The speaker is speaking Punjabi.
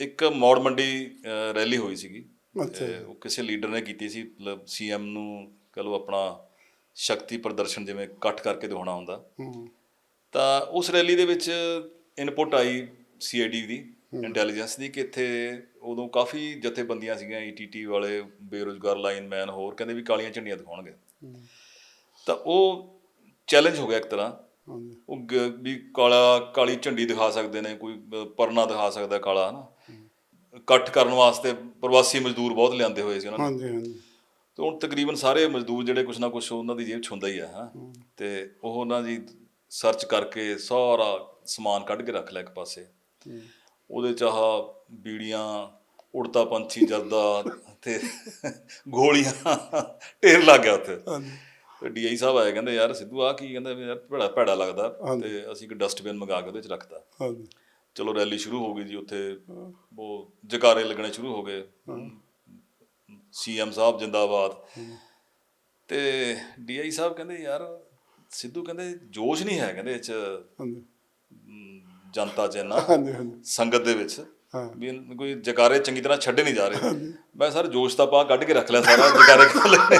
ਇੱਕ ਮੌੜ ਮੰਡੀ ਰੈਲੀ ਹੋਈ ਸੀਗੀ। ਅੱਛਾ ਉਹ ਕਿਸੇ ਲੀਡਰ ਨੇ ਕੀਤੀ ਸੀ ਮਤਲਬ ਸੀਐਮ ਨੂੰ ਕਹ ਲਓ ਆਪਣਾ ਸ਼ਕਤੀ ਪ੍ਰਦਰਸ਼ਨ ਜਿਵੇਂ ਇਕੱਠ ਕਰਕੇ ਦਿਖਾਉਣਾ ਹੁੰਦਾ। ਤਾਂ ਉਸ ਰੈਲੀ ਦੇ ਵਿੱਚ ਇਨਪੁਟ ਆਈ ਸੀਆਈਡੀ ਦੀ ਇੰਟੈਲੀਜੈਂਸ ਦੀ ਕਿ ਇੱਥੇ ਉਦੋਂ ਕਾਫੀ ਜਥੇਬੰਦੀਆਂ ਸੀਗੀਆਂ ਈਟੀਟੀ ਵਾਲੇ ਬੇਰੋਜ਼ਗਾਰ ਲਾਈਨਮੈਨ ਹੋਰ ਕਹਿੰਦੇ ਵੀ ਕਾਲੀਆਂ ਝੰਡੀਆਂ ਦਿਖਾਉਣਗੇ। ਤਾਂ ਉਹ ਚੈਲੰਜ ਹੋ ਗਿਆ ਇੱਕ ਤਰ੍ਹਾਂ। ਹਾਂਜੀ। ਉਹ ਗ- ਵੀ ਕਾਲਾ ਕਾਲੀ ਝੰਡੀ ਦਿਖਾ ਸਕਦੇ ਨੇ ਕੋਈ ਪਰਨਾ ਦਿਖਾ ਸਕਦਾ ਕਾਲਾ ਹਨਾ? ਇਕੱਠ ਕਰਨ ਵਾਸਤੇ ਪ੍ਰਵਾਸੀ ਮਜ਼ਦੂਰ ਬਹੁਤ ਲਿਆਂਦੇ ਹੋਏ ਸੀ ਉਹਨਾਂ ਨੇ। ਹਾਂਜੀ ਹਾਂਜੀ। ਤੇ ਹੁਣ ਤਕਰੀਬਨ ਸਾਰੇ ਮਜ਼ਦੂਰ ਜਿਹੜੇ ਕੁਛ ਨਾ ਕੁਛ ਉਹਨਾਂ ਦੀ ਜੇਬ 'ਚ ਹੁੰਦਾ ਹੀ ਆ ਹਾਂ? ਤੇ ਉਹ ਉਹਨਾਂ ਦੀ ਸਰਚ ਕਰਕੇ ਸਾਰਾ ਸਮਾਨ ਕੱਢ ਕੇ ਰੱਖ ਲਿਆ ਇੱਕ ਪਾਸੇ। ਉਹਦੇ ਚ ਆਹ ਬੀੜੀਆਂ ਉੜਤਾ ਪੰਛੀ ਜਰਦਾ ਤੇ ਗੋਲੀਆਂ ਢੇਰ ਲੱਗ ਗਿਆ ਉੱਥੇ। ਹਾਂਜੀ। ਤੇ ਡੀਆਈ ਸਾਹਿਬ ਆਏ ਕਹਿੰਦੇ ਯਾਰ ਸਿੱਧੂ ਆ ਕੀ ਕਹਿੰਦੇ ਯਾਰ ਭੈੜਾ ਭੈੜਾ ਲੱਗਦਾ। ਤੇ ਅਸੀਂ ਇੱਕ ਡਸਟਬਿਨ ਮੰਗਾ ਕੇ ਉਹਦੇ ਚ ਰੱਖਤਾ। ਹਾਂਜੀ। ਚਲੋ ਰੈਲੀ ਸ਼ੁਰੂ ਹੋ ਗਈ ਜੀ ਉੱਥੇ। ਉਹ ਜਕਾਰੇ ਲੱਗਣੇ ਸ਼ੁਰੂ ਹੋ ਗਏ। ਸੀਐਮ ਸਾਹਿਬ ਜਿੰਦਾਬਾਦ। ਤੇ ਡੀਆਈ ਸਾਹਿਬ ਕਹਿੰਦੇ ਯਾਰ ਸਿੱਧੂ ਕਹਿੰਦੇ ਜੋਸ਼ ਨਹੀਂ ਹੈ ਕਹਿੰਦੇ ਇਹ ਚ। ਜਨਤਾ ਚ ਹਾਂਜੀ ਸੰਗਤ ਦੇ ਵਿੱਚ। ਹਾਂ। ਵੀ ਕੋਈ ਜਕਾਰੇ ਚੰਗੀ ਤਰ੍ਹਾਂ ਛੱਡੇ ਨਹੀਂ ਜਾ ਰਹੇ। ਮੈਂ ਸਰ ਜੋਸ਼ ਤਾਂ ਪਾ ਕੱਢ ਕੇ ਰੱਖ ਲਿਆ ਸਾਰਾ ਜਕਾਰੇ ਕਰ ਲੈਣੇ